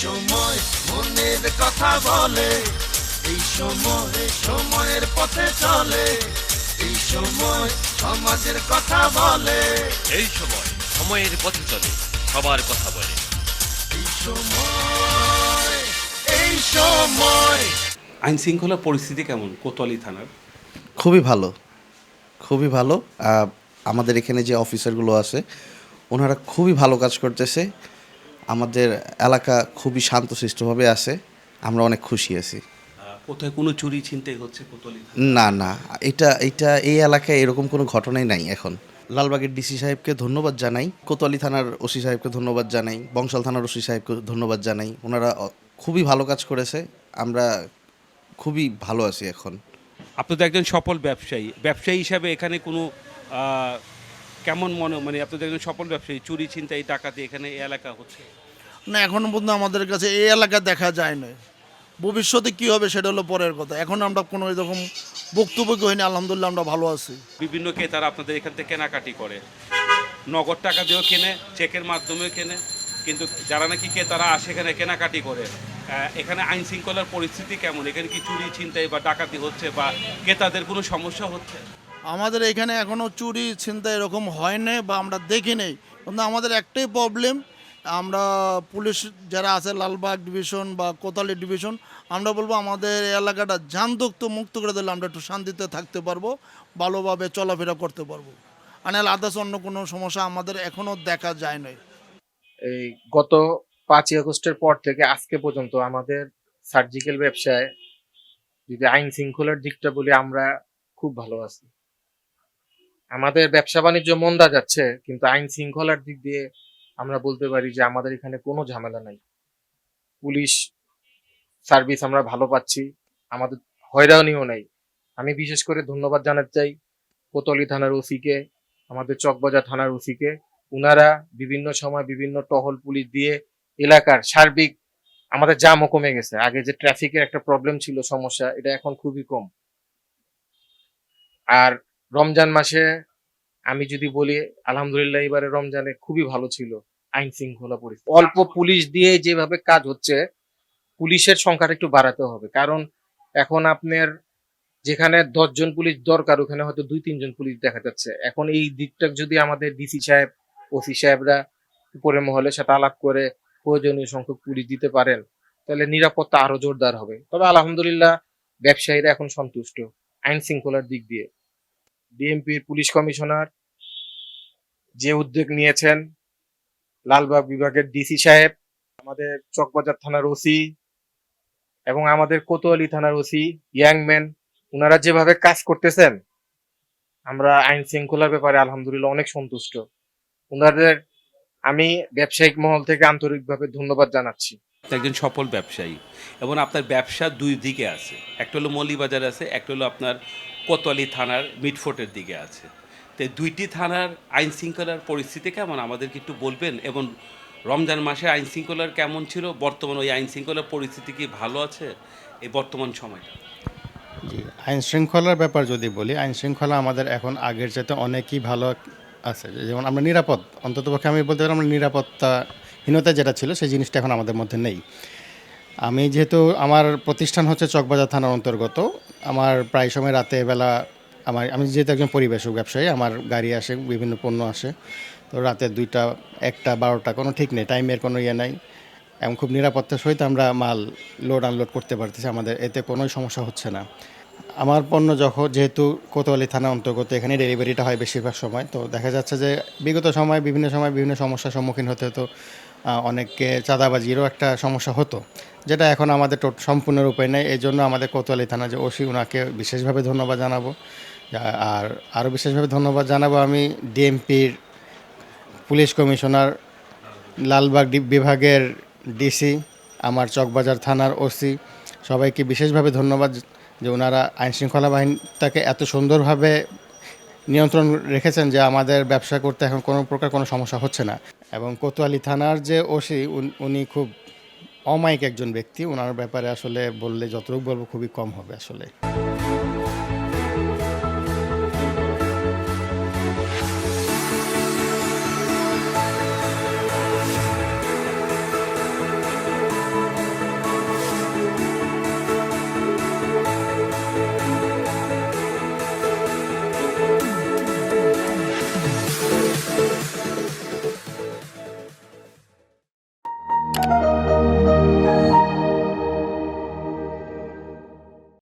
সময় মনের কথা বলে এই সময় সময়ের পথে চলে এই সময় সমাজের কথা বলে। এই সময় সময়ের পথে চলে সবার কথা বলে। এই সময় এই সময়। আইন শৃঙ্খলা পরিস্থিতি কেমন? কোতোয়ালি থানার? খুবই ভালো খুবই ভালো। আহ, আমাদের এখানে যে অফিসারগুলো আছে ওনারা খুবই ভালো কাজ করতেছে। আমাদের এলাকা খুবই শান্তশিষ্টভাবে আছে আমরা অনেক খুশি আছি। কোথায় কোনো চুরি ছিনতাই হচ্ছে কোতোয়ালি থানায়? না না এটা এটা এই এলাকায় এরকম কোনো ঘটনাই নাই এখন। লালবাগের ডিসি সাহেবকে ধন্যবাদ জানাই কোতোয়ালি থানার ওসি সাহেবকে ধন্যবাদ জানাই বংশাল থানার ওসি সাহেবকে ধন্যবাদ জানাই। ওনারা খুবই ভালো কাজ করেছে আমরা খুবই ভালো আছি এখন। আপনি তো একজন সফল ব্যবসায়ী। ব্যবসায়ী হিসাবে এখানে কোনো কেমন মনে মানে আপনি তো একজন সফল ব্যবসায়ী চুরি ছিনতাই ডাকাতি এখানে এই এলাকা হচ্ছে? না এখনও পর্যন্ত আমাদের কাছে এই এলাকা দেখা যায় না ভবিষ্যতে কি হবে সেটা হলো পরের কথা। এখন আমরা কোনো এরকম বক্তব্য হয়নি আলহামদুলিল্লাহ আমরা ভালো আছি। বিভিন্ন ক্রেতারা আপনাদের এখান থেকে কেনাকাটি করে। নগদ টাকা দিয়েও কেনে চেকের মাধ্যমেও কেনে কিন্তু যারা নাকি ক্রেতারা আসে এখানে কেনাকাটি করে এখানে আইন শৃঙ্খলার পরিস্থিতি কেমন? এখানে কি চুরি ছিনতাই বা ডাকাতি হচ্ছে বা ক্রেতাদের কোনো সমস্যা হচ্ছে? আমাদের এখানে এখনও চুরি চিন্তা এরকম হয় না বা আমরা দেখি নেই। কিন্তু আমাদের একটাই প্রবলেম আমরা পুলিশ যারা আছে, লালবাগ ডিভিশন বা কোতালি ডিভিশন, আমরা বলব আমাদের এলাকাটা জানদুক্ত মুক্ত করে দিলে আমরা একটু শান্তিতে থাকতে পারব, ভালোভাবে চলাফেরা করতে পারব। আনাল আদার্স অন্য কোনো সমস্যা আমাদের এখনও দেখা যায় না এই গত পাঁচই আগস্টের পর থেকে আজকে পর্যন্ত আমাদের সার্জিক্যাল ব্যবসায় যদি আইন শৃঙ্খলার দিকটা বলি, আমরা খুব ভালো আছি। আমাদের ব্যবসা বাণিজ্য মন্দা যাচ্ছে, কিন্তু আইন শৃঙ্খলার দিক দিয়ে আমরা বলতে পারি যে আমাদের এখানে কোনো ঝামেলা নাই। পুলিশ সার্ভিস আমরা ভালো পাচ্ছি, আমাদের হয়রানিও নেই। আমি বিশেষ করে ধন্যবাদ জানাতে চাই কোতলি থানার ওসিকে, আমাদের চকবাজার থানার ওসিকে। উনারা বিভিন্ন সময় বিভিন্ন টহল পুলিশ দিয়ে এলাকার সার্বিক আমাদের জামও কমে গেছে। আগে যে ট্রাফিকের একটা প্রবলেম ছিল, সমস্যা, এটা এখন খুবই কম। আর রমজান মাসে আমি যদি বলি, আলহামদুলিল্লাহ এবারে রমজানে খুবই ভালো ছিল। আইন শৃঙ্খলা পরিস্থিতি। অল্প পুলিশ দিয়ে যেভাবে কাজ হচ্ছে, পুলিশের সংখ্যাটা একটু বাড়াতে হবে। কারণ এখন আপনার যেখানে দশজন পুলিশ দরকার, ওখানে হয়তো দুই, তিনজন পুলিশ দেখা যাচ্ছে। এখন এই দিকটা যদি আমাদের ডিসি সাহেব, ওসি সাহেবরা উপরের মহলে সাথে আলাপ করে প্রয়োজনীয় সংখ্যক পুলিশ দিতে পারেন, তাহলে নিরাপত্তা আরও জোরদার হবে। তবে আলহামদুলিল্লাহ ব্যবসায়ীরা এখন সন্তুষ্ট আইন শৃঙ্খলার দিক দিয়ে। ডিএমপির পুলিশ কমিশনার যে উদ্যোগ নিয়েছেন লালবাগ বিভাগের ডিসি সাহেব, আমাদের চকবাজার থানার ওসি এবং আমাদের কোতোয়ালি থানার ওসি ইয়াংম্যান ওনারা যেভাবে কাজ করতেছেন, আমরা আইন শৃঙ্খলার ব্যাপারে আলহামদুলিল্লাহ অনেক সন্তুষ্ট। ওনাদের আমি ব্যবসায়িক মহল থেকে আন্তরিকভাবে ধন্যবাদ জানাচ্ছি। একজন সফল ব্যবসায়ী এবং আপনার ব্যবসা দুই দিকে আছে। একটা হলো মৌলিবাজার আছে, একটা হলো আপনার কোতোয়ালি থানার মিডফোর্টের দিকে আছে। তো দুইটি থানার আইন শৃঙ্খলার পরিস্থিতি কেমন? আমাদেরকে একটু বলবেন এবং রমজান মাসে আইন শৃঙ্খলার কেমন ছিল? বর্তমান ওই আইন শৃঙ্খলার পরিস্থিতি কি ভালো আছে? এই বর্তমান সময়টা জি আইন শৃঙ্খলার ব্যাপার যদি বলি আইন শৃঙ্খলা আমাদের এখন আগের চাইতে অনেকই ভালো আছে। যেমন আমরা নিরাপদ, অন্ততপক্ষে আমি বলতে পারি আমরা নিরাপত্তাহীনতা যেটা ছিল, সেই জিনিসটা এখন আমাদের মধ্যে নেই। আমি যেহেতু আমার প্রতিষ্ঠান হচ্ছে চকবাজার থানার অন্তর্গত, আমার প্রায় সময় রাতে বেলা আমার, আমি যেহেতু একজন পরিবেশক ব্যবসায়ী, আমার গাড়ি আসে, বিভিন্ন পণ্য আসে। তো রাতে দুইটা, একটা, বারোটা কোনো ঠিক নেই টাইমের কোনো ইয়ে নাই। এবং খুব নিরাপত্তার সহিত আমরা মাল লোড আনলোড করতে পারতেছি, আমাদের এতে কোনো সমস্যা হচ্ছে না। আমার পণ্য যখন, যেহেতু কোতোয়ালি থানা অন্তর্গত, এখানে ডেলিভারিটা হয় বেশিরভাগ সময়, তো দেখা যাচ্ছে যে বিগত সময়, বিভিন্ন সময় বিভিন্ন সমস্যার সম্মুখীন হতে হতো। অনেককে চাঁদাবাজিরও একটা সমস্যা হতো, যেটা এখন আমাদের সম্পূর্ণরূপে নেই। এই জন্য আমাদের কোতোয়ালি থানা যে ওসি ওনাকে বিশেষভাবে ধন্যবাদ জানাব। আর আরও বিশেষভাবে ধন্যবাদ জানাব আমি ডিএমপির পুলিশ কমিশনার লালবাগ বিভাগের ডিসি, আমার চকবাজার থানার ওসি। সবাইকে বিশেষভাবে ধন্যবাদ যে ওনারা আইন শৃঙ্খলা বাহিনীটাকে এত সুন্দরভাবে নিয়ন্ত্রণ রেখেছেন যে আমাদের ব্যবসা করতে এখন কোনো প্রকার কোনো সমস্যা হচ্ছে না। এবং কোতোয়ালি থানার যে ওসি, উনি খুব অমায়িক একজন ব্যক্তি। ওনার ব্যাপারে আসলে বললে যতটুকু বলব খুবই কম হবে আসলে।